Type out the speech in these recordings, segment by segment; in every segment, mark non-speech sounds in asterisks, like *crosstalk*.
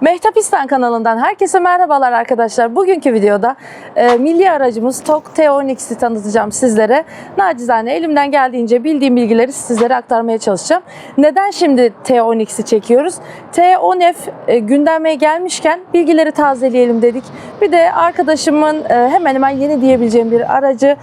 Mehtap İstan kanalından herkese merhabalar arkadaşlar. Bugünkü videoda e, milli aracımız TOG T12'si tanıtacağım sizlere. Nacizane elimden geldiğince bildiğim bilgileri sizlere aktarmaya çalışacağım. Neden şimdi T12'si çekiyoruz? T10F e, gündeme gelmişken bilgileri tazeleyelim dedik. Bir de arkadaşımın e, hemen hemen yeni diyebileceğim bir aracı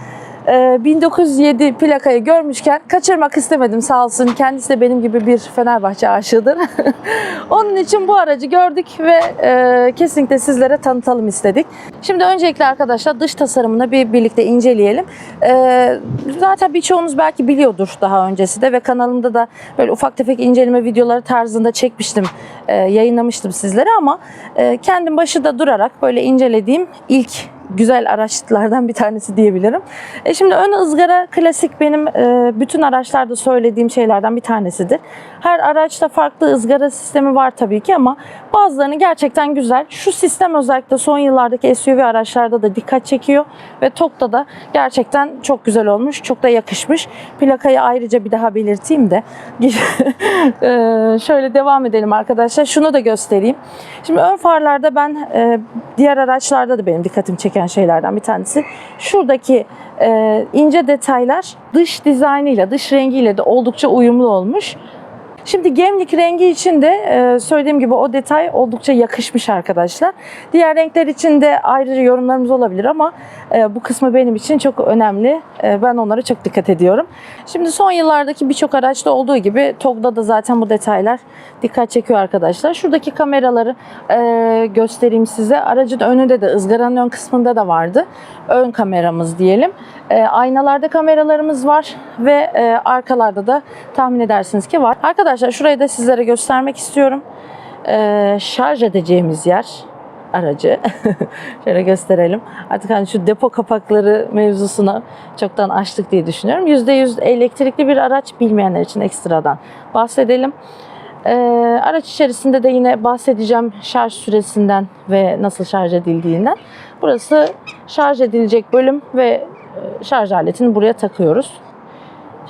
ee, 1907 plakayı görmüşken kaçırmak istemedim sağ olsun. Kendisi de benim gibi bir Fenerbahçe aşığıdır. *laughs* Onun için bu aracı gördük ve e, kesinlikle sizlere tanıtalım istedik. Şimdi öncelikle arkadaşlar dış tasarımını bir birlikte inceleyelim. E, zaten birçoğunuz belki biliyordur daha öncesi de ve kanalımda da böyle ufak tefek inceleme videoları tarzında çekmiştim, e, yayınlamıştım sizlere ama e, kendim başında durarak böyle incelediğim ilk güzel araçlardan bir tanesi diyebilirim. E şimdi ön ızgara klasik benim e, bütün araçlarda söylediğim şeylerden bir tanesidir. Her araçta farklı ızgara sistemi var tabii ki ama bazılarını gerçekten güzel. Şu sistem özellikle son yıllardaki SUV araçlarda da dikkat çekiyor ve TOG'da da gerçekten çok güzel olmuş, çok da yakışmış. Plakayı ayrıca bir daha belirteyim de *laughs* e, şöyle devam edelim arkadaşlar. Şunu da göstereyim. Şimdi ön farlarda ben e, diğer araçlarda da benim dikkatimi çeken şeylerden bir tanesi. Şuradaki e, ince detaylar dış dizaynıyla, dış rengiyle de oldukça uyumlu olmuş. Şimdi gemlik rengi için de e, söylediğim gibi o detay oldukça yakışmış arkadaşlar. Diğer renkler için de ayrı yorumlarımız olabilir ama e, bu kısmı benim için çok önemli. E, ben onlara çok dikkat ediyorum. Şimdi son yıllardaki birçok araçta olduğu gibi TOG'da da zaten bu detaylar dikkat çekiyor arkadaşlar. Şuradaki kameraları göstereyim size. Aracın önünde de ızgaranın ön kısmında da vardı. Ön kameramız diyelim. Aynalarda kameralarımız var ve arkalarda da tahmin edersiniz ki var. Arkadaşlar şurayı da sizlere göstermek istiyorum. E, şarj edeceğimiz yer aracı. *laughs* Şöyle gösterelim. Artık hani şu depo kapakları mevzusuna çoktan açtık diye düşünüyorum. %100 elektrikli bir araç bilmeyenler için ekstradan bahsedelim. Ee, araç içerisinde de yine bahsedeceğim şarj süresinden ve nasıl şarj edildiğinden. Burası şarj edilecek bölüm ve e, şarj aletini buraya takıyoruz.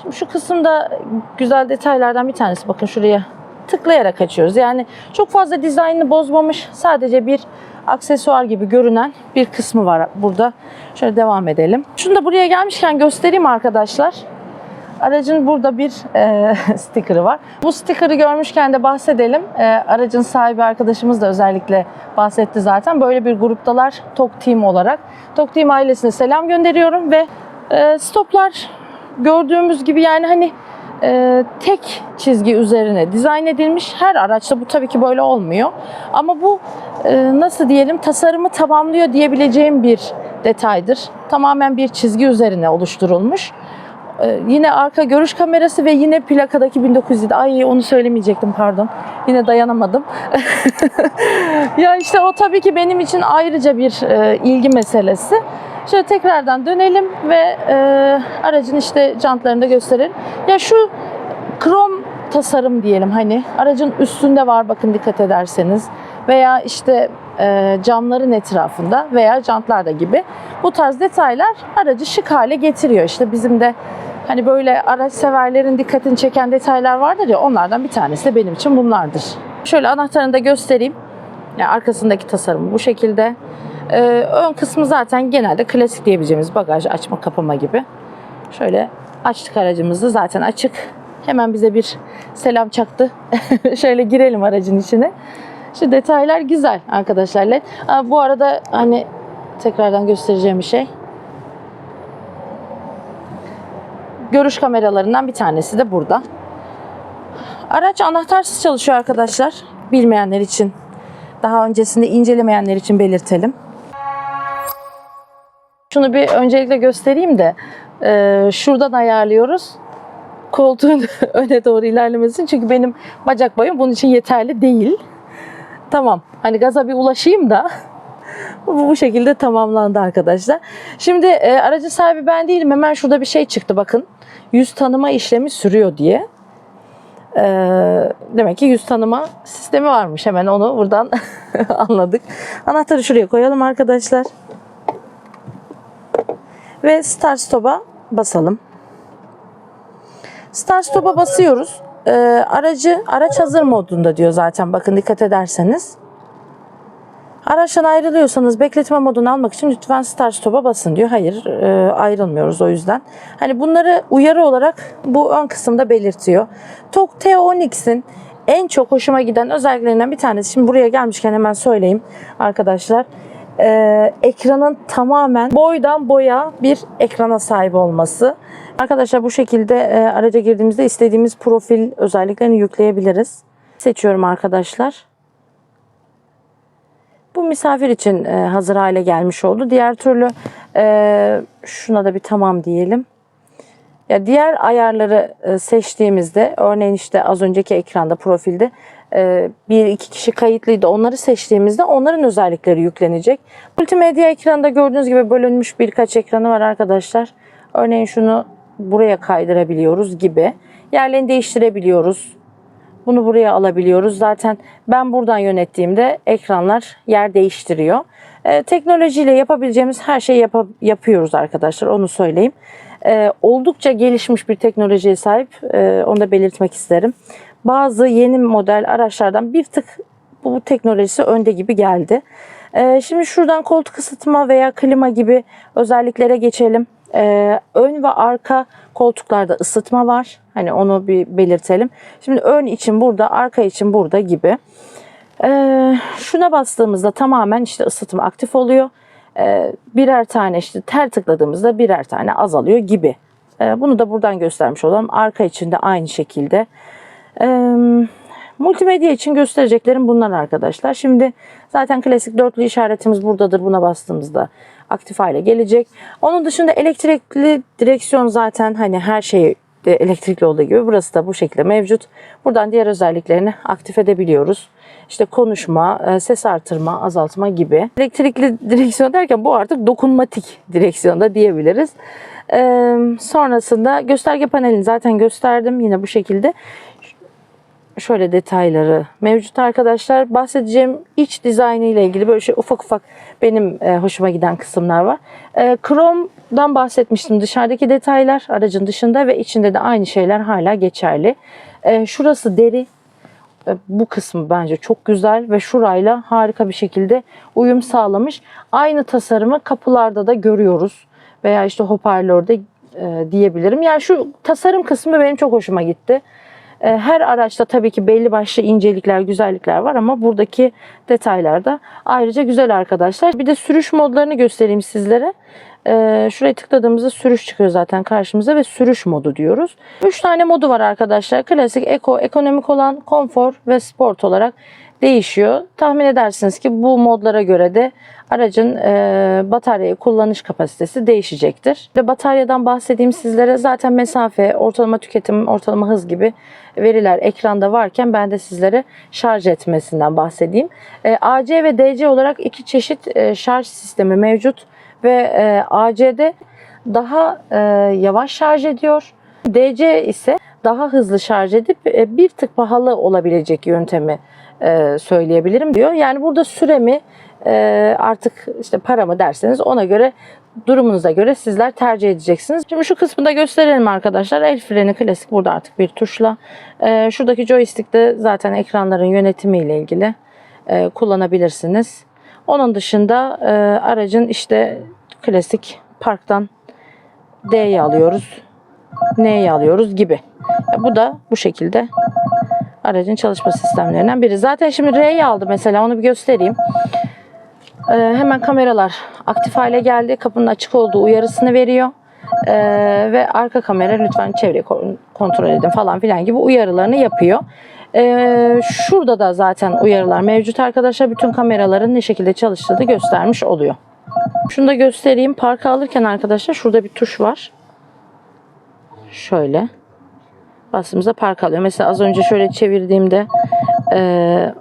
Şimdi şu kısımda güzel detaylardan bir tanesi. Bakın şuraya tıklayarak açıyoruz. Yani çok fazla dizaynını bozmamış. Sadece bir aksesuar gibi görünen bir kısmı var burada. Şöyle devam edelim. Şunu da buraya gelmişken göstereyim arkadaşlar. Aracın burada bir e, *laughs* sticker'ı var. Bu sticker'ı görmüşken de bahsedelim. E, aracın sahibi arkadaşımız da özellikle bahsetti zaten. Böyle bir gruptalar TOG Team olarak. TOG Team ailesine selam gönderiyorum ve e, stoplar gördüğümüz gibi yani hani e, tek çizgi üzerine dizayn edilmiş. Her araçta bu tabii ki böyle olmuyor. Ama bu e, nasıl diyelim tasarımı tamamlıyor diyebileceğim bir detaydır. Tamamen bir çizgi üzerine oluşturulmuş. Ee, yine arka görüş kamerası ve yine plakadaki 1907. Ay onu söylemeyecektim pardon. Yine dayanamadım. *laughs* ya işte o tabii ki benim için ayrıca bir e, ilgi meselesi. Şöyle tekrardan dönelim ve e, aracın işte jantlarını da gösterelim. Ya şu krom tasarım diyelim hani aracın üstünde var bakın dikkat ederseniz veya işte e, camların etrafında veya jantlarda gibi bu tarz detaylar aracı şık hale getiriyor. İşte bizim de hani böyle araç severlerin dikkatini çeken detaylar vardır ya onlardan bir tanesi de benim için bunlardır. Şöyle anahtarını da göstereyim. Yani arkasındaki tasarım bu şekilde. Ee, ön kısmı zaten genelde klasik diyebileceğimiz bagaj açma kapama gibi. Şöyle açtık aracımızı zaten açık. Hemen bize bir selam çaktı. *laughs* Şöyle girelim aracın içine. Şu detaylar güzel arkadaşlar. Aa, bu arada hani tekrardan göstereceğim bir şey. Görüş kameralarından bir tanesi de burada. Araç anahtarsız çalışıyor arkadaşlar. Bilmeyenler için, daha öncesinde incelemeyenler için belirtelim. Şunu bir öncelikle göstereyim de e, şuradan ayarlıyoruz. Koltuğun *laughs* öne doğru ilerlemesi çünkü benim bacak boyum bunun için yeterli değil. Tamam. Hani gaza bir ulaşayım da bu, bu şekilde tamamlandı arkadaşlar. Şimdi e, aracı sahibi ben değilim. Hemen şurada bir şey çıktı bakın. Yüz tanıma işlemi sürüyor diye. E, demek ki yüz tanıma sistemi varmış. Hemen onu buradan *laughs* anladık. Anahtarı şuraya koyalım arkadaşlar. Ve start stop'a basalım. Start stop'a basıyoruz. Ee, aracı araç hazır modunda diyor zaten bakın dikkat ederseniz. Araçtan ayrılıyorsanız bekletme modunu almak için lütfen start stop'a basın diyor. Hayır e, ayrılmıyoruz o yüzden. Hani bunları uyarı olarak bu ön kısımda belirtiyor. TOG T10X'in en çok hoşuma giden özelliklerinden bir tanesi. Şimdi buraya gelmişken hemen söyleyeyim arkadaşlar. Ee, ekranın tamamen boydan boya bir ekrana sahip olması. Arkadaşlar bu şekilde e, araca girdiğimizde istediğimiz profil özelliklerini yükleyebiliriz. Seçiyorum arkadaşlar. Bu misafir için e, hazır hale gelmiş oldu. Diğer türlü e, şuna da bir tamam diyelim. Ya diğer ayarları e, seçtiğimizde örneğin işte az önceki ekranda profilde bir iki kişi kayıtlıydı. Onları seçtiğimizde onların özellikleri yüklenecek. Multimedya ekranında gördüğünüz gibi bölünmüş birkaç ekranı var arkadaşlar. Örneğin şunu buraya kaydırabiliyoruz gibi. Yerlerini değiştirebiliyoruz. Bunu buraya alabiliyoruz. Zaten ben buradan yönettiğimde ekranlar yer değiştiriyor. Ee, teknolojiyle yapabileceğimiz her şeyi yapa- yapıyoruz arkadaşlar. Onu söyleyeyim. Ee, oldukça gelişmiş bir teknolojiye sahip. Ee, onu da belirtmek isterim. Bazı yeni model araçlardan bir tık bu teknolojisi önde gibi geldi. Şimdi şuradan koltuk ısıtma veya klima gibi özelliklere geçelim. Ee, ön ve arka koltuklarda ısıtma var. Hani onu bir belirtelim. Şimdi ön için burada, arka için burada gibi. Ee, şuna bastığımızda tamamen işte ısıtma aktif oluyor. Ee, birer tane işte ter tıkladığımızda birer tane azalıyor gibi. Ee, bunu da buradan göstermiş olalım. Arka için de aynı şekilde. Ee, multimedya için göstereceklerim bunlar arkadaşlar. Şimdi zaten klasik dörtlü işaretimiz buradadır. Buna bastığımızda aktif hale gelecek. Onun dışında elektrikli direksiyon zaten hani her şey de elektrikli olduğu gibi burası da bu şekilde mevcut. Buradan diğer özelliklerini aktif edebiliyoruz. İşte konuşma, e, ses artırma, azaltma gibi. Elektrikli direksiyon derken bu artık dokunmatik direksiyonda diyebiliriz. Ee, sonrasında gösterge panelini zaten gösterdim yine bu şekilde şöyle detayları mevcut arkadaşlar. Bahsedeceğim iç dizaynı ile ilgili böyle şey ufak ufak benim e, hoşuma giden kısımlar var. E, Chrome'dan bahsetmiştim. Dışarıdaki detaylar aracın dışında ve içinde de aynı şeyler hala geçerli. E, şurası deri. E, Bu kısmı bence çok güzel ve şurayla harika bir şekilde uyum sağlamış. Aynı tasarımı kapılarda da görüyoruz. Veya işte hoparlörde e, diyebilirim. Yani şu tasarım kısmı benim çok hoşuma gitti. E, Her araçta tabii ki belli başlı incelikler, güzellikler var ama buradaki detaylar da ayrıca güzel arkadaşlar. Bir de sürüş modlarını göstereyim sizlere. E, Şuraya tıkladığımızda sürüş çıkıyor zaten karşımıza ve sürüş modu diyoruz. 3 tane modu var arkadaşlar. Klasik, eko, ekonomik olan, konfor ve sport olarak değişiyor. Tahmin edersiniz ki bu modlara göre de aracın e, bataryayı kullanış kapasitesi değişecektir. Ve bataryadan bahsedeyim sizlere zaten mesafe, ortalama tüketim, ortalama hız gibi veriler ekranda varken ben de sizlere şarj etmesinden bahsedeyim. E, AC ve DC olarak iki çeşit e, şarj sistemi mevcut ve e, AC'de daha e, yavaş şarj ediyor. DC ise daha hızlı şarj edip e, bir tık pahalı olabilecek yöntemi e, söyleyebilirim diyor. Yani burada süremi artık işte para mı derseniz ona göre durumunuza göre sizler tercih edeceksiniz. Şimdi şu kısmı da gösterelim arkadaşlar. El freni klasik burada artık bir tuşla. E, şuradaki joystick de zaten ekranların yönetimiyle ilgili e, kullanabilirsiniz. Onun dışında e, aracın işte klasik parktan D'yi alıyoruz. N'yi alıyoruz gibi. E, Bu da bu şekilde aracın çalışma sistemlerinden biri. Zaten şimdi R'yi aldı mesela onu bir göstereyim. Ee, hemen kameralar aktif hale geldi. Kapının açık olduğu uyarısını veriyor. Ee, ve arka kamera lütfen çevre kontrol edin falan filan gibi uyarılarını yapıyor. Ee, şurada da zaten uyarılar mevcut arkadaşlar. Bütün kameraların ne şekilde çalıştığını göstermiş oluyor. Şunu da göstereyim. Parka alırken arkadaşlar şurada bir tuş var. Şöyle bastığımızda park alıyor. Mesela az önce şöyle çevirdiğimde e,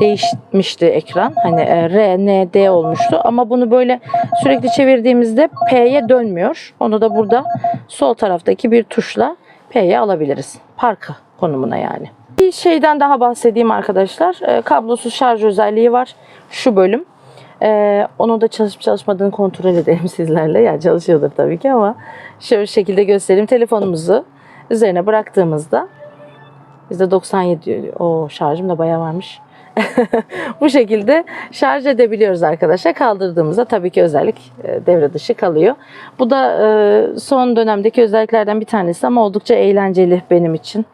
değişmişti ekran. Hani e, R, N, D olmuştu. Ama bunu böyle sürekli çevirdiğimizde P'ye dönmüyor. Onu da burada sol taraftaki bir tuşla P'ye alabiliriz. Park konumuna yani. Bir şeyden daha bahsedeyim arkadaşlar. E, kablosuz şarj özelliği var. Şu bölüm. Ee, onu da çalışıp çalışmadığını kontrol edelim *laughs* sizlerle. Yani çalışıyordur tabii ki ama şöyle şekilde göstereyim. Telefonumuzu üzerine bıraktığımızda bizde 97 diyor. O şarjım da bayağı varmış. *laughs* bu şekilde şarj edebiliyoruz arkadaşlar. Kaldırdığımızda tabii ki özellik e, devre dışı kalıyor. Bu da e, son dönemdeki özelliklerden bir tanesi ama oldukça eğlenceli benim için.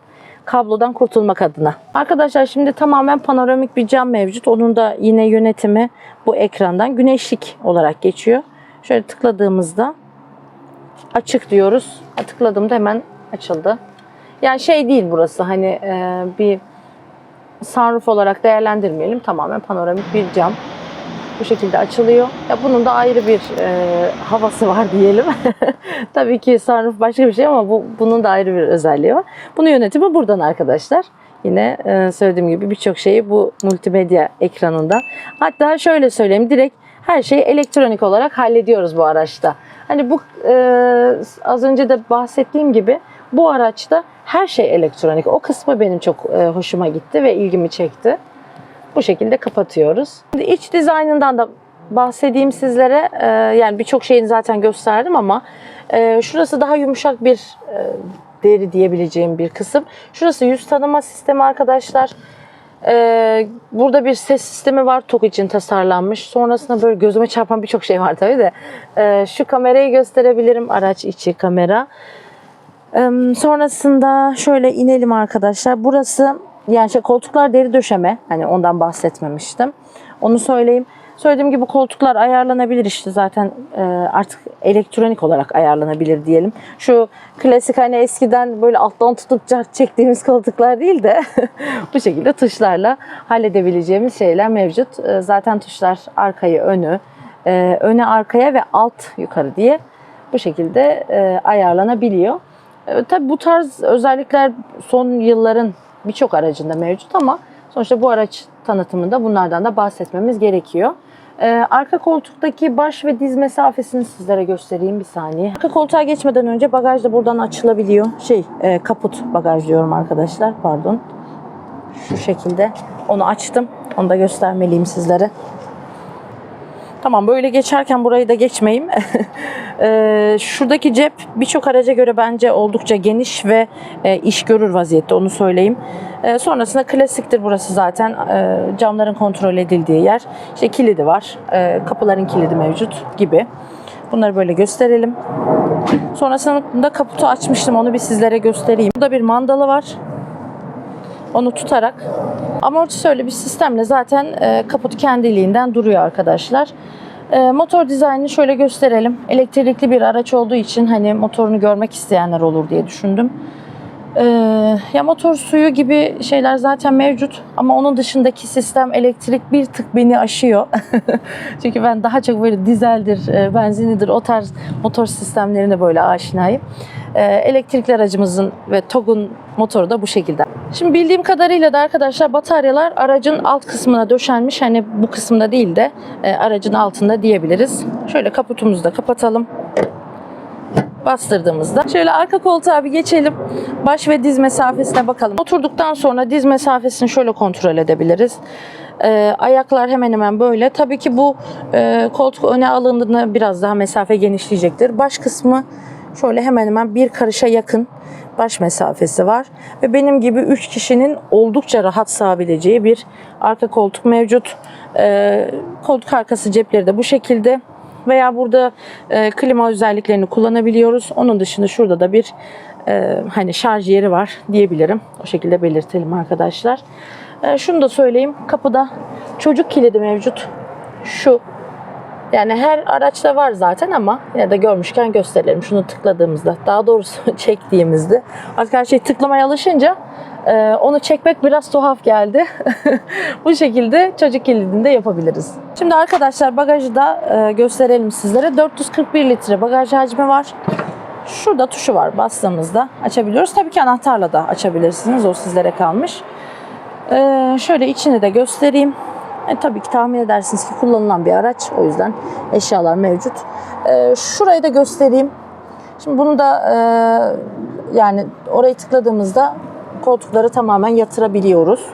Kablodan kurtulmak adına. Arkadaşlar şimdi tamamen panoramik bir cam mevcut. Onun da yine yönetimi bu ekrandan güneşlik olarak geçiyor. Şöyle tıkladığımızda açık diyoruz. Tıkladığımda hemen açıldı. Yani şey değil burası hani e, bir sunroof olarak değerlendirmeyelim. Tamamen panoramik bir cam. Bu şekilde açılıyor. Ya bunun da ayrı bir e, havası var diyelim. *laughs* Tabii ki sunroof başka bir şey ama bu bunun da ayrı bir özelliği var. Bunun yönetimi buradan arkadaşlar. Yine e, söylediğim gibi birçok şeyi bu multimedya ekranında. Hatta şöyle söyleyeyim direkt her şeyi elektronik olarak hallediyoruz bu araçta. Hani bu e, az önce de bahsettiğim gibi bu araçta her şey elektronik. O kısmı benim çok e, hoşuma gitti ve ilgimi çekti. Bu şekilde kapatıyoruz. Şimdi iç dizaynından da bahsedeyim sizlere. E, yani birçok şeyini zaten gösterdim ama e, şurası daha yumuşak bir deri diyebileceğim bir kısım. Şurası yüz tanıma sistemi arkadaşlar. Burada bir ses sistemi var TOG için tasarlanmış. Sonrasında böyle gözüme çarpan birçok şey var tabii de. Şu kamerayı gösterebilirim. Araç içi kamera. Sonrasında şöyle inelim arkadaşlar. Burası yani şey, koltuklar deri döşeme. Hani ondan bahsetmemiştim. Onu söyleyeyim. Söylediğim gibi koltuklar ayarlanabilir işte zaten e, artık elektronik olarak ayarlanabilir diyelim. Şu klasik hani eskiden böyle alttan tutup çektiğimiz *laughs* koltuklar değil de *laughs* bu şekilde tuşlarla halledebileceğimiz şeyler mevcut. E, zaten tuşlar arkayı önü, e, öne arkaya ve alt yukarı diye bu şekilde e, ayarlanabiliyor. E, tabii bu tarz özellikler son yılların birçok aracında mevcut ama sonuçta bu araç tanıtımında bunlardan da bahsetmemiz gerekiyor. Ee, arka koltuktaki baş ve diz mesafesini sizlere göstereyim bir saniye. Arka koltuğa geçmeden önce bagaj da buradan açılabiliyor. Şey e, kaput bagaj diyorum arkadaşlar pardon. Şu şekilde onu açtım. Onu da göstermeliyim sizlere. Tamam böyle geçerken burayı da geçmeyeyim. *laughs* Ee, şuradaki cep birçok araca göre bence oldukça geniş ve e, iş görür vaziyette onu söyleyeyim. Ee, sonrasında klasiktir burası zaten. Ee, camların kontrol edildiği yer. İşte kilidi var. Ee, kapıların kilidi mevcut gibi. Bunları böyle gösterelim. Sonrasında kaputu açmıştım. Onu bir sizlere göstereyim. Burada bir mandalı var. Onu tutarak amortisörlü bir sistemle zaten e, kaput kendiliğinden duruyor arkadaşlar. E, motor dizaynını şöyle gösterelim. Elektrikli bir araç olduğu için hani motorunu görmek isteyenler olur diye düşündüm. E, ya motor suyu gibi şeyler zaten mevcut ama onun dışındaki sistem elektrik bir tık beni aşıyor. *laughs* Çünkü ben daha çok böyle dizeldir, e, benzinidir o tarz motor sistemlerine böyle aşinayım. E, elektrikli aracımızın ve TOG'un motoru da bu şekilde. Şimdi bildiğim kadarıyla da arkadaşlar bataryalar aracın alt kısmına döşenmiş. Hani bu kısımda değil de e, aracın altında diyebiliriz. Şöyle kaputumuzu da kapatalım. Bastırdığımızda. Şöyle arka koltuğa bir geçelim. Baş ve diz mesafesine bakalım. Oturduktan sonra diz mesafesini şöyle kontrol edebiliriz. Ee, ayaklar hemen hemen böyle. Tabii ki bu e, koltuk öne alındığında biraz daha mesafe genişleyecektir. Baş kısmı şöyle hemen hemen bir karışa yakın baş mesafesi var. Ve benim gibi 3 kişinin oldukça rahat sığabileceği bir arka koltuk mevcut. Ee, koltuk arkası cepleri de bu şekilde. Veya burada e, klima özelliklerini kullanabiliyoruz. Onun dışında şurada da bir e, hani şarj yeri var diyebilirim. O şekilde belirtelim arkadaşlar. E, şunu da söyleyeyim. Kapıda çocuk kilidi mevcut. Şu yani her araçta var zaten ama yine de görmüşken gösterelim. Şunu tıkladığımızda, daha doğrusu *laughs* çektiğimizde. Artık her şey tıklamaya alışınca e, onu çekmek biraz tuhaf geldi. *laughs* Bu şekilde çocuk kilidini de yapabiliriz. Şimdi arkadaşlar bagajı da e, gösterelim sizlere. 441 litre bagaj hacmi var. Şurada tuşu var bastığımızda açabiliyoruz. Tabii ki anahtarla da açabilirsiniz. O sizlere kalmış. E, şöyle içini de göstereyim. E, tabii ki tahmin edersiniz ki kullanılan bir araç. O yüzden eşyalar mevcut. E, şurayı da göstereyim. Şimdi bunu da e, yani orayı tıkladığımızda koltukları tamamen yatırabiliyoruz.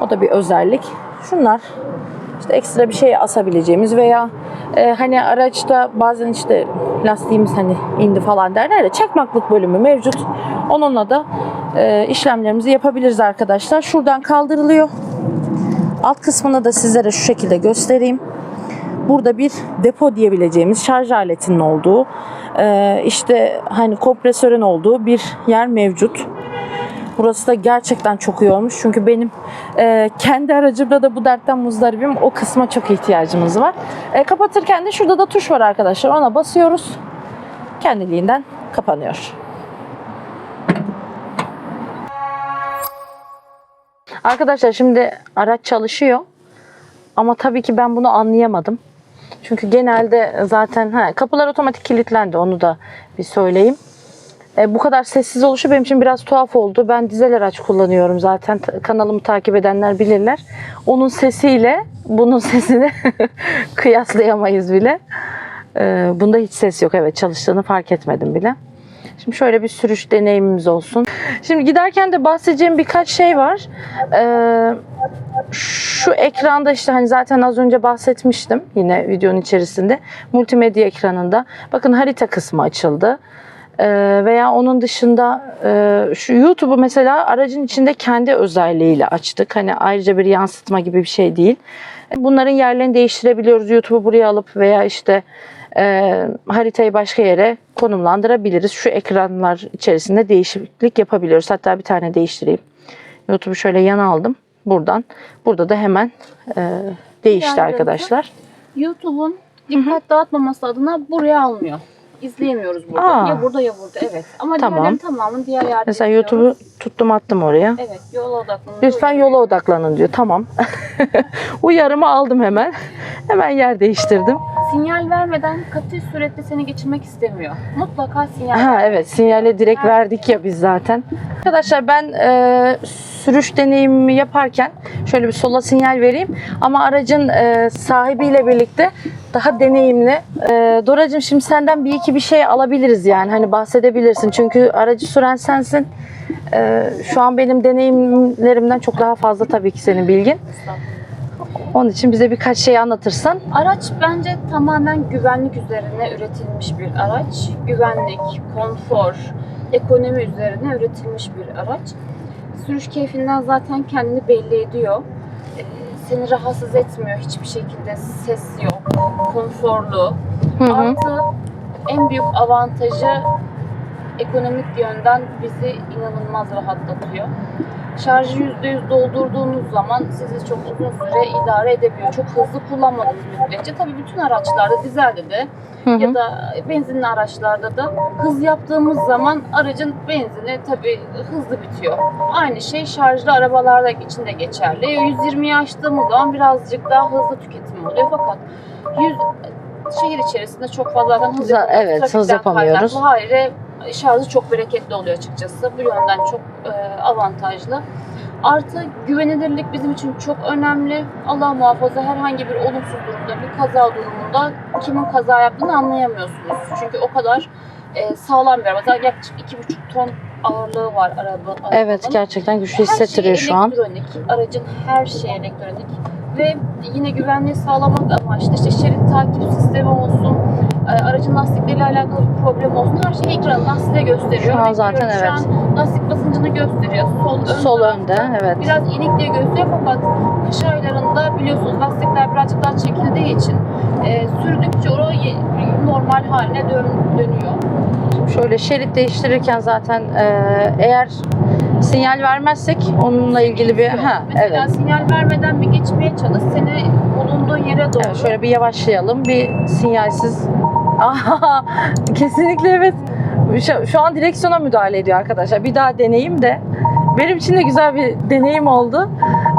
O da bir özellik. Şunlar işte ekstra bir şey asabileceğimiz veya e, hani araçta bazen işte lastiğimiz hani indi falan derler ya çakmaklık bölümü mevcut. Onunla da e, işlemlerimizi yapabiliriz arkadaşlar. Şuradan kaldırılıyor. Alt kısmını da sizlere şu şekilde göstereyim. Burada bir depo diyebileceğimiz şarj aletinin olduğu, e, işte hani kompresörün olduğu bir yer mevcut. Burası da gerçekten çok iyi olmuş. Çünkü benim e, kendi aracımda da bu dertten muzdaribim. O kısma çok ihtiyacımız var. E, kapatırken de şurada da tuş var arkadaşlar. Ona basıyoruz. Kendiliğinden kapanıyor. Arkadaşlar şimdi araç çalışıyor. Ama tabii ki ben bunu anlayamadım. Çünkü genelde zaten ha, kapılar otomatik kilitlendi onu da bir söyleyeyim. E, bu kadar sessiz oluşu benim için biraz tuhaf oldu. Ben dizel araç kullanıyorum zaten. Kanalımı takip edenler bilirler. Onun sesiyle bunun *laughs* sesini kıyaslayamayız bile. E, bunda hiç ses yok. Evet çalıştığını fark etmedim bile. Şimdi şöyle bir sürüş deneyimimiz olsun. Şimdi giderken de bahsedeceğim birkaç şey var. Ee, şu ekranda işte hani zaten az önce bahsetmiştim yine videonun içerisinde. Multimedya ekranında. Bakın harita kısmı açıldı. Ee, veya onun dışında e, şu YouTube'u mesela aracın içinde kendi özelliğiyle açtık. Hani ayrıca bir yansıtma gibi bir şey değil. Bunların yerlerini değiştirebiliyoruz. YouTube'u buraya alıp veya işte e, haritayı başka yere konumlandırabiliriz. Şu ekranlar içerisinde değişiklik yapabiliyoruz. Hatta bir tane değiştireyim. YouTube'u şöyle yana aldım. Buradan. Burada da hemen e, değişti arkadaşlar. YouTube'un dikkat dağıtmaması adına buraya almıyor. İzleyemiyoruz burada. Aa. Ya burada ya burada evet. Ama Tamam. diğerlerin tamamını diğer yerde Mesela. YouTube'u tuttum attım oraya. Evet yola odaklanın. Lütfen yola odaklanın diyor. Tamam. *laughs* Uyarımı aldım hemen. Hemen yer değiştirdim. Sinyal vermeden katı suretle seni geçirmek istemiyor. Mutlaka sinyal Ha evet sinyali direkt verdik ya biz zaten. Arkadaşlar ben e, sürüş deneyimimi yaparken şöyle bir sola sinyal vereyim. Ama aracın e, sahibiyle birlikte daha deneyimli. E, Doracığım şimdi senden bir iki bir şey alabiliriz yani hani bahsedebilirsin. Çünkü aracı süren sensin. E, şu an benim deneyimlerimden çok daha fazla tabii ki senin bilgin. Onun için bize birkaç şey anlatırsan. Araç bence tamamen güvenlik üzerine üretilmiş bir araç. Güvenlik, konfor, ekonomi üzerine üretilmiş bir araç. Sürüş keyfinden zaten kendini belli ediyor. Ee, Seni rahatsız etmiyor hiçbir şekilde. Ses yok, konforlu. Hı hı. Artı en büyük avantajı ekonomik yönden bizi inanılmaz rahatlatıyor. Şarjı %100 doldurduğunuz zaman sizi çok uzun süre idare edebiliyor. Çok hızlı kullanmadığınız müddetçe. Tabii bütün araçlarda, dizelde de Hı hı. ya da benzinli araçlarda da hız yaptığımız zaman aracın benzini tabii hızlı bitiyor. Aynı şey şarjlı arabalarda için de geçerli. 120'yi aştığımız zaman birazcık daha hızlı tüketim oluyor fakat 100 şehir içerisinde çok fazla hız yapamıyoruz. evet, hız yapamıyoruz. kaynaklı. Hayır, şarjı çok bereketli oluyor açıkçası. Bu yönden çok e, avantajlı. Artı güvenilirlik bizim için çok önemli. Allah muhafaza herhangi bir olumsuz durumda, bir kaza durumunda kimin kaza yaptığını anlayamıyorsunuz. Çünkü o kadar e, sağlam bir araba. Zaten yaklaşık 2,5 ton ağırlığı var araba. Evet arabanın. gerçekten güçlü Her şey hissettiriyor şu an. elektronik. Aracın her şeyi elektronik. Ve yine güvenliği sağlamak amaçlı işte şerit takip sistemi olsun, e, aracın lastikleriyle alakalı bir problem olsun her şeyi ekranından size gösteriyor. Şu an Örnek zaten evet. Şu an lastik basıncını gösteriyor. Sol, ön Sol tarafta. önde evet. Biraz inik diye gösteriyor fakat kış aylarında biliyorsunuz lastikler birazcık daha çekildiği için e, sürdükçe o ye- normal haline dön, dönüyor. Şöyle şerit değiştirirken zaten e, eğer sinyal vermezsek onunla ilgili bir ha Mesela evet. sinyal vermeden bir geçmeye çalış seni bulunduğun yere doğru Evet, şöyle bir yavaşlayalım. Bir sinyalsiz. *laughs* Aha, kesinlikle evet. Şu, şu an direksiyona müdahale ediyor arkadaşlar. Bir daha deneyim de. Benim için de güzel bir deneyim oldu.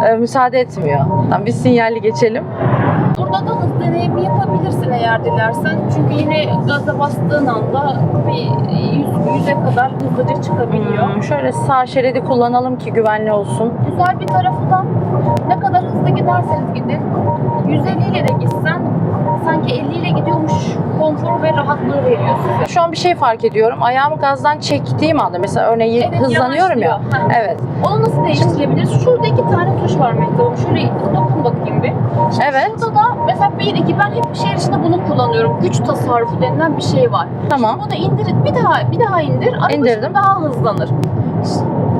E, müsaade etmiyor. Tamam, biz sinyalli geçelim. Burada da hız deneyimi yapabilirsin eğer dilersen. Çünkü yine gaza bastığın anda bir 100 yüze kadar hızlıca çıkabiliyor. Hmm, şöyle sağ şeridi kullanalım ki güvenli olsun. Güzel bir tarafı da ne kadar hızlı giderseniz gidin 150 ile de gitsen sanki 50 ile gidiyormuş konforu ve rahatlığı veriyor size. Şu an bir şey fark ediyorum. Ayağımı gazdan çektiğim anda mesela örneğin Evet, hızlanıyorum ya. Ha. Evet. Onu nasıl değiştirebiliriz? Şurada iki tane tuş var Mehtap'ım. Şöyle dokun bakayım bir. Evet. Burada da mesela bir iki ben hep şehir içinde bunu kullanıyorum. Güç tasarrufu denilen bir şey var. Tamam. Bunu indir, bir daha bir daha indir. Araba İndirdim. şimdi daha hızlanır.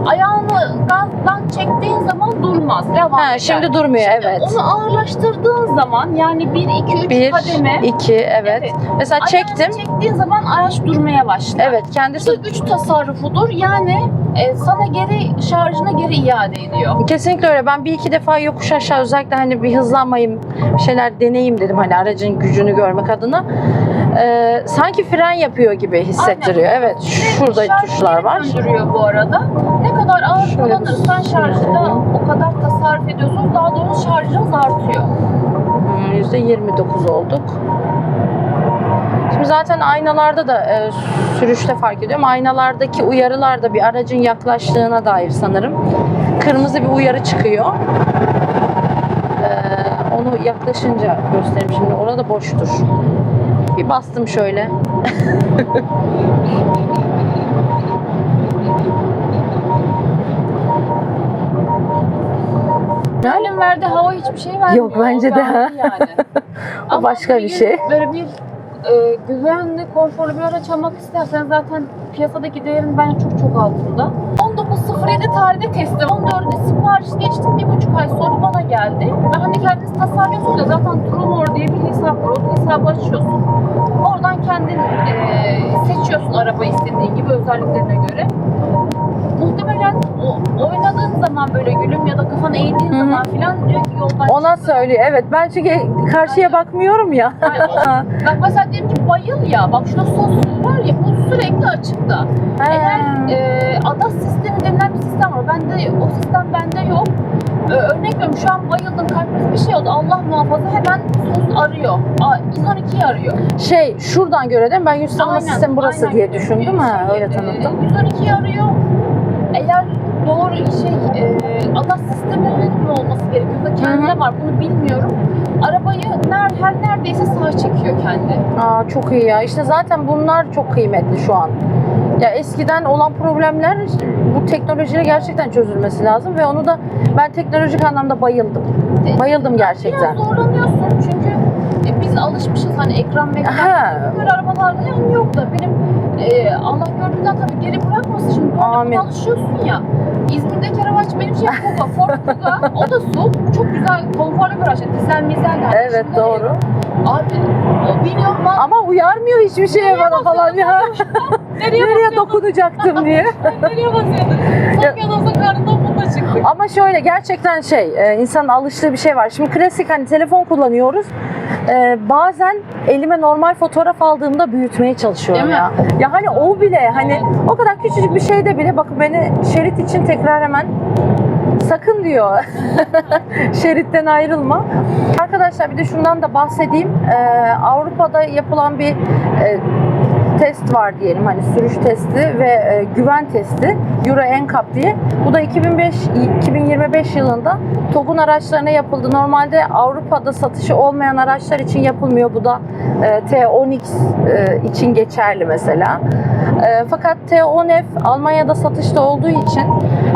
Ayağını gazdan çektiğin zaman durmaz. Devam Ha, eder. şimdi durmuyor Şimdi evet. Onu ağırlaştırdığın zaman yani 1, 2, 3 Bir, kademe iki, evet. Evet. Mesela ayağını çektim. çektiğin zaman araç durmaya başlar. Evet, kendisi Bu güç tasarrufudur. Yani e, sana geri şarjına geri iade ediyor. Kesinlikle öyle. Ben bir iki defa yokuş aşağı özellikle hani bir hızlanmayayım, bir şeyler deneyeyim dedim hani aracın gücünü görmek adına. Ee, sanki fren yapıyor gibi hissettiriyor. Aynen. Evet, şurada Şarjı tuşlar var. döndürüyor bu arada. Ne kadar ağır kullanırsan şarjda söyleyeyim. o kadar tasarruf ediyorsun. Daha doğrusu şarjınız artıyor. Hmm, %29 olduk. Şimdi zaten aynalarda da e, sürüşte fark ediyorum. Aynalardaki uyarılar da bir aracın yaklaştığına dair sanırım. Kırmızı bir uyarı çıkıyor. Ee, onu yaklaşınca göstereyim şimdi. Orada boştur. Bir bastım şöyle. *laughs* Halim verdi hava hiçbir şey vermiyor. Yok, bence de. verdi yani. *laughs* O Ama başka bir gün şey. Böyle bir e, güvenli, konforlu bir araç almak istersen zaten piyasadaki değerin bence çok çok altında. 19.07 tarihte teslim. 14'de sipariş geçtim. Bir buçuk ay sonra bana geldi. Ve hani kendiniz tasarlıyorsunuz ya zaten Trumor diye bir hesap var. O hesabı açıyorsun. Oradan kendin e, seçiyorsun araba istediğin gibi özelliklerine göre. Muhtemelen o, oynadığın zaman böyle gülüm ya da kafanı eğdiğin zaman filan diyor ki yoldan Ona söylüyor. Evet ben çünkü karşıya bakmıyorum ya. *laughs* Bak mesela diyelim ki bayıl ya. Bak şurada sos var ya bu sürekli açıkta. Eğer e, ADAS sistemi denilen bir sistem var. Bende o sistem bende yok. E, örnek veriyorum şu an bayıldım kalp krizi bir şey oldu. Allah muhafaza hemen sos arıyor. Aa, 112'yi arıyor. Şey şuradan göre değil mi? Ben yüz tanıma Aynen, sistemi burası aynen. diye düşündüm. Ha öyle tanıttım. 112'yi arıyor. Eğer doğru şey e, ADAS sisteminin mi olması gerekiyor da kendine var bunu bilmiyorum. Arabayı ner, her neredeyse sağa çekiyor kendi. Aa çok iyi ya. İşte zaten bunlar çok kıymetli şu an. Ya eskiden olan problemler bu teknolojiyle gerçekten çözülmesi lazım ve onu da ben teknolojik anlamda bayıldım. Bayıldım gerçekten. Biraz zorlanıyorsun çünkü e, biz alışmışız hani ekran mekran. Ha. Böyle arabalarda yani yok da benim e, Allah gördüğünden tabii geri bırakmasın şimdi böyle Amin. alışıyorsun ya. İzmir'deki araç benim şey Kuga, Ford Kuga. O da su. Çok güzel, konforlu bir araç. Yani Dizel mizel de. Evet Şimdi, doğru. Abi o biniyorum ben. Ama uyarmıyor hiçbir şeye bana falan ya. Nereye, Nereye dokunacaktım *laughs* diye. Nereye basıyordun? Son kadınsa karnından bunda çıktık. Ama şöyle gerçekten şey e, insanın alıştığı bir şey var. Şimdi klasik hani telefon kullanıyoruz. E, bazen elime normal fotoğraf aldığımda büyütmeye çalışıyorum Değil mi? ya. Ya hani o bile hani Evet. o kadar küçücük bir şeyde bile bakın beni şerit için tekrar hemen sakın diyor. *laughs* Şeritten ayrılma. Arkadaşlar bir de şundan da bahsedeyim. E, Avrupa'da yapılan bir e, test var diyelim hani sürüş testi ve e, güven testi Euro NCAP diye. Bu da 2005 2025 yılında TOG'un araçlarına yapıldı. Normalde Avrupa'da satışı olmayan araçlar için yapılmıyor. Bu da e, T10X e, için geçerli mesela. E, fakat T10F Almanya'da satışta olduğu için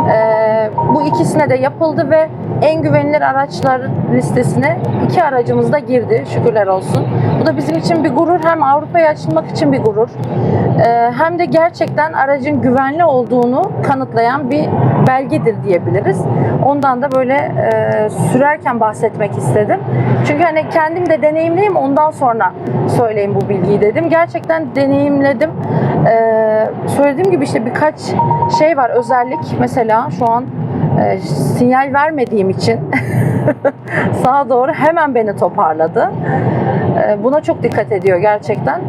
e, bu ikisine de yapıldı ve en güvenilir araçlar listesine iki aracımız da girdi. Şükürler olsun. Bu da bizim için bir gurur. Hem Avrupa'ya açılmak için bir gurur. Ee, hem de gerçekten aracın güvenli olduğunu kanıtlayan bir belgedir diyebiliriz. Ondan da böyle e, sürerken bahsetmek istedim. Çünkü hani kendim de deneyimleyeyim ondan sonra söyleyeyim bu bilgiyi dedim. Gerçekten deneyimledim. Ee, söylediğim gibi işte birkaç şey var özellik. Mesela şu an e, sinyal vermediğim için *laughs* *laughs* sağa doğru hemen beni toparladı. E, buna çok dikkat ediyor gerçekten.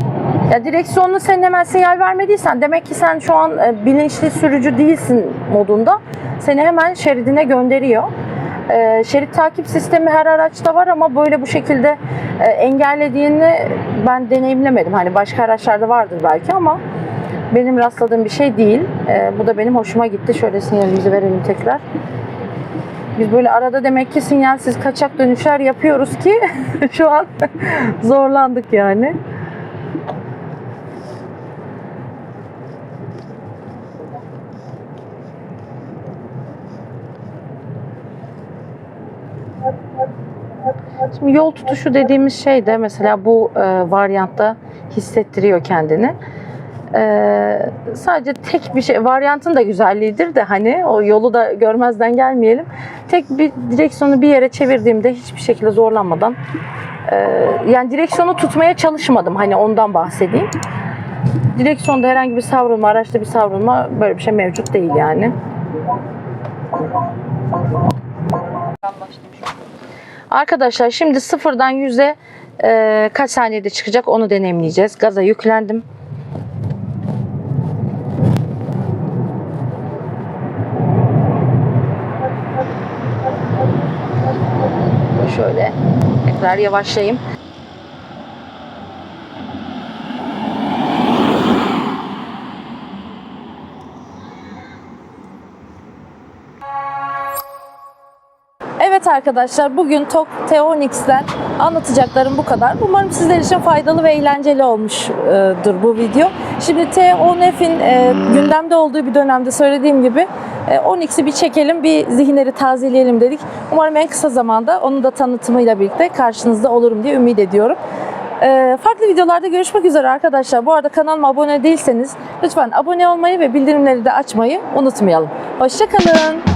Ya direksiyonunu sen hemen sinyal vermediysen demek ki sen şu an e, bilinçli sürücü değilsin modunda. Seni hemen şeridine gönderiyor. E, şerit takip sistemi her araçta var ama böyle bu şekilde e, engellediğini ben deneyimlemedim. Hani başka araçlarda vardır belki ama benim rastladığım bir şey değil. E, bu da benim hoşuma gitti. Şöyle sinyalimizi verelim tekrar. Biz böyle arada demek ki sinyalsiz kaçak dönüşler yapıyoruz ki *laughs* şu an *laughs* zorlandık yani. Şimdi yol tutuşu dediğimiz şey de mesela bu e, varyantta hissettiriyor kendini. Ee, sadece tek bir şey, varyantın da güzelliğidir de hani o yolu da görmezden gelmeyelim. Tek bir direksiyonu bir yere çevirdiğimde hiçbir şekilde zorlanmadan e, yani direksiyonu tutmaya çalışmadım hani ondan bahsedeyim. Direksiyonda herhangi bir savrulma, araçta bir savrulma böyle bir şey mevcut değil yani. Arkadaşlar şimdi sıfırdan yüze e, kaç saniyede çıkacak onu deneyimleyeceğiz. Gaza yüklendim. Şöyle tekrar yavaşlayayım. Evet arkadaşlar bugün TOK T10X'ten anlatacaklarım bu kadar. Umarım sizler için faydalı ve eğlenceli olmuştur bu video. Şimdi T10F'in e, gündemde olduğu bir dönemde söylediğim gibi e, 10X'i bir çekelim, bir zihinleri tazeleyelim dedik. Umarım en kısa zamanda onun da tanıtımıyla birlikte karşınızda olurum diye ümit ediyorum. E, farklı videolarda görüşmek üzere arkadaşlar. Bu arada kanalıma abone değilseniz lütfen abone olmayı ve bildirimleri de açmayı unutmayalım. Hoşçakalın.